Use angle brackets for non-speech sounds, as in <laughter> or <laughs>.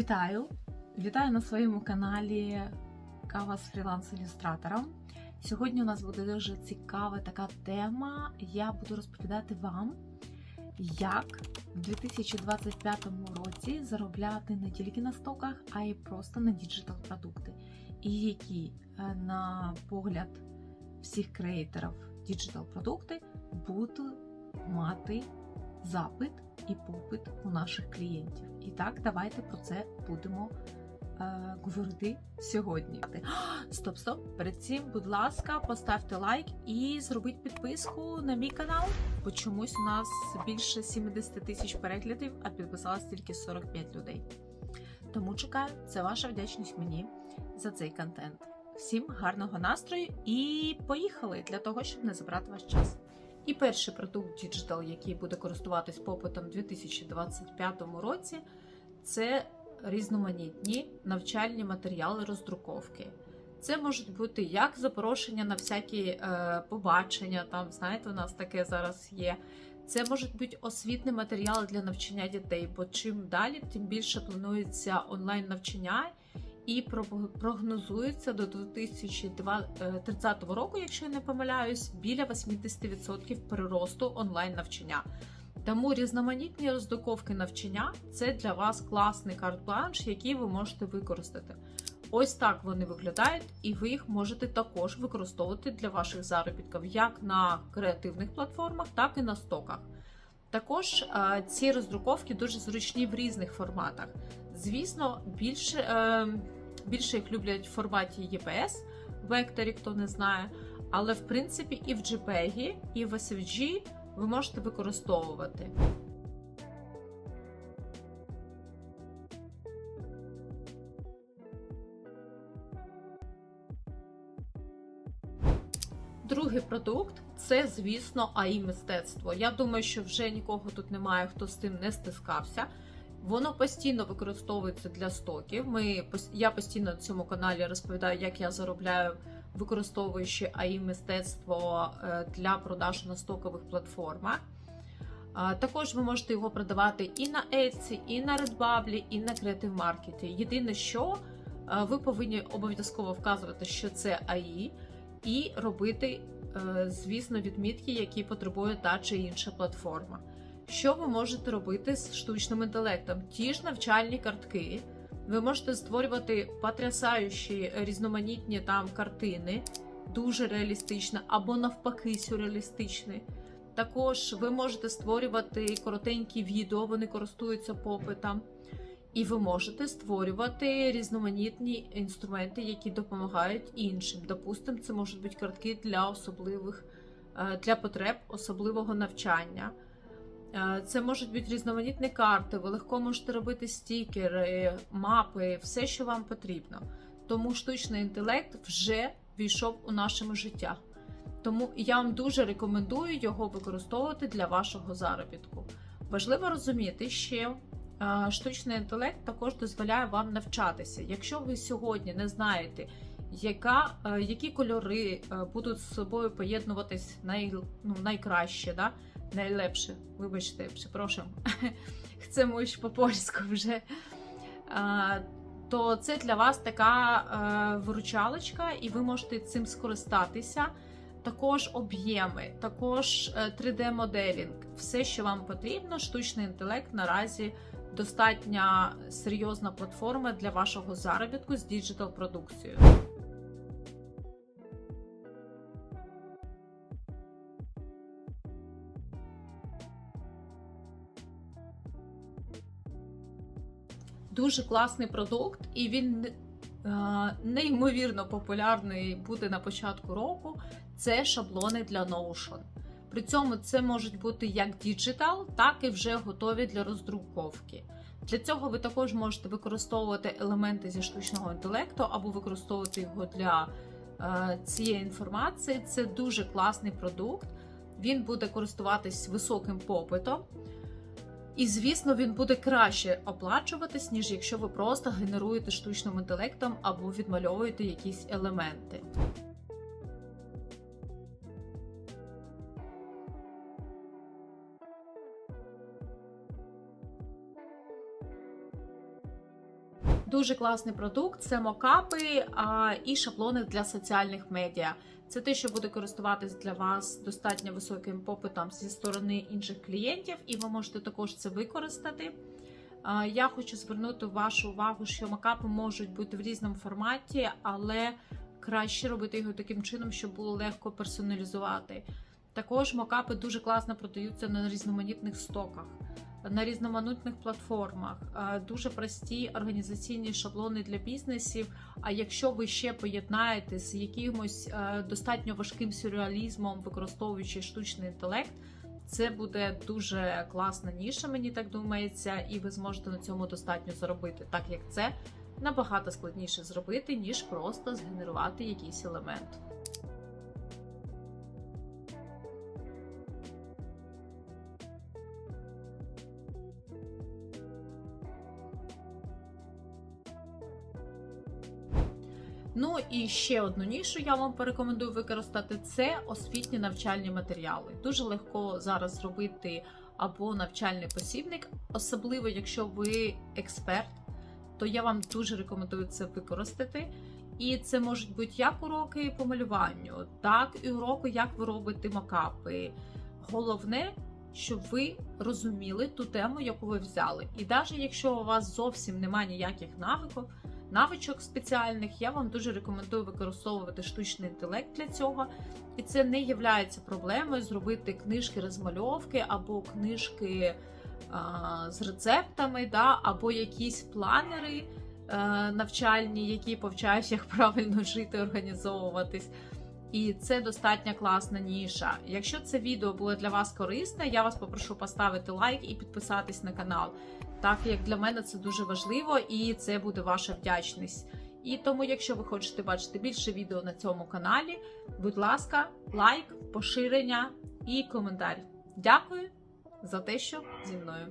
Вітаю! Вітаю на своєму каналі Кава з фріланс-ілюстратором. Сьогодні у нас буде дуже цікава така тема. Я буду розповідати вам, як в 2025 році заробляти не тільки на стоках, а й просто на діджитал продукти. І які, е, на погляд всіх креаторів діджитал продукти будуть мати запит і попит у наших клієнтів. І так, давайте про це будемо е, говорити сьогодні. <gasps> Стоп, стоп! Перед цим, будь ласка, поставте лайк і зробіть підписку на мій канал, бо чомусь у нас більше 70 тисяч переглядів, а підписалось тільки 45 людей. Тому чекаю, це ваша вдячність мені за цей контент. Всім гарного настрою і поїхали для того, щоб не забрати ваш час. І перший продукт Digital, який буде користуватись попитом у 2025 році, це різноманітні навчальні матеріали роздруковки. Це можуть бути як запрошення на всякі е, побачення, там, знаєте, у нас таке зараз є. Це можуть бути освітні матеріали для навчання дітей, бо чим далі, тим більше планується онлайн навчання і прогнозується до 2030 року, якщо я не помиляюсь, біля 80% приросту онлайн навчання. Тому різноманітні роздруковки навчання це для вас класний карт-бланш, який ви можете використати. Ось так вони виглядають, і ви їх можете також використовувати для ваших заробітків як на креативних платформах, так і на стоках. Також е, ці роздруковки дуже зручні в різних форматах. Звісно, більше е, більше їх люблять в форматі EPS, векторі, хто не знає. Але в принципі і в JPEG, і в SVG ви можете використовувати. Другий продукт це, звісно, АІ мистецтво. Я думаю, що вже нікого тут немає, хто з цим не стискався. Воно постійно використовується для стоків. Ми я постійно на цьому каналі розповідаю, як я заробляю, використовуючи АІ мистецтво е, для продажу на стокових платформах. Також ви можете його продавати і на Etsy, і на Redbubble, і на Creative Market. Єдине, що е, ви повинні обов'язково вказувати, що це АІ, і робити, е, звісно, відмітки, які потребує та чи інша платформа. Що ви можете робити з штучним інтелектом? Ті ж навчальні картки. Ви можете створювати потрясаючі різноманітні там картини, дуже реалістичні, або навпаки, сюрреалістичні. Також ви можете створювати коротенькі відео, вони користуються попитом. І ви можете створювати різноманітні інструменти, які допомагають іншим. Допустимо, це можуть бути картки для особливих е, для потреб особливого навчання. Е, це можуть бути різноманітні карти, ви легко можете робити стікери, мапи, все, що вам потрібно. Тому штучний інтелект вже війшов у наше життя. Тому я вам дуже рекомендую його використовувати для вашого заробітку. Важливо розуміти, що е, штучний інтелект також дозволяє вам навчатися. Якщо ви сьогодні не знаєте, яка, е, які кольори будуть з собою поєднуватись най, ну, найкраще, да? Найлепше, вибачте, припрошую, <laughs> chcę ж по польську вже. То це для вас така е, виручалочка, і ви можете цим скористатися. Також об'єми, також 3D-моделінг, все, що вам потрібно, штучний інтелект наразі достатньо серйозна платформа для вашого заробітку з діджитал дуже класний продукт, і він е, неймовірно популярний буде на початку року. Це шаблони для Notion. При цьому це можуть бути як діджитал, так і вже готові для роздруковки. Для цього ви також можете використовувати елементи зі штучного інтелекту або використовувати його для е, цієї інформації. Це дуже класний продукт. Він буде користуватись високим попитом. І, звісно, він буде краще оплачуватись, ніж якщо ви просто генеруєте штучним інтелектом або відмальовуєте якісь елементи. Дуже класний продукт це мокапи а, і шаблони для соціальних медіа. Це те, що буде користуватись для вас достатньо високим попитом зі сторони інших клієнтів, і ви можете також це використати. А, Я хочу звернути вашу увагу, що макапи можуть бути в різному форматі, але краще робити його таким чином, щоб було легко персоналізувати. Також мокапи дуже класно продаються на різноманітних стоках, на різноманітних платформах, Е, дуже прості організаційні шаблони для бізнесів. А якщо ви ще поєднаєте з якимось е, достатньо важким сюрреалізмом, використовуючи штучний інтелект, це буде дуже класна ніша, мені так думається, і ви зможете на цьому достатньо заробити, так як це набагато складніше зробити, ніж просто згенерувати якийсь елемент. Ну і ще одну нішу я вам порекомендую використати це освітні навчальні матеріали. Дуже легко зараз зробити або навчальний посібник, особливо якщо ви експерт, то я вам дуже рекомендую це використати. І це можуть бути як уроки по малюванню, так і уроки, як ви робите макапи. Головне, щоб ви розуміли ту тему, яку ви взяли. І навіть якщо у вас зовсім немає ніяких навиків, навичок спеціальних, я вам дуже рекомендую використовувати штучний інтелект для цього. І це не є проблемою зробити книжки розмальовки або книжки а, з рецептами, да, або якісь планери е, навчальні, які повчають, як <laughs> правильно жити, організовуватись. І це достатньо класна ніша. Якщо це відео було для вас корисне, я вас попрошу поставити лайк і підписатись на канал. Так як для мене це дуже важливо, і це буде ваша вдячність. І тому, якщо ви хочете бачити більше відео на цьому каналі, будь ласка, лайк, поширення і коментар. Дякую за те, що зі мною.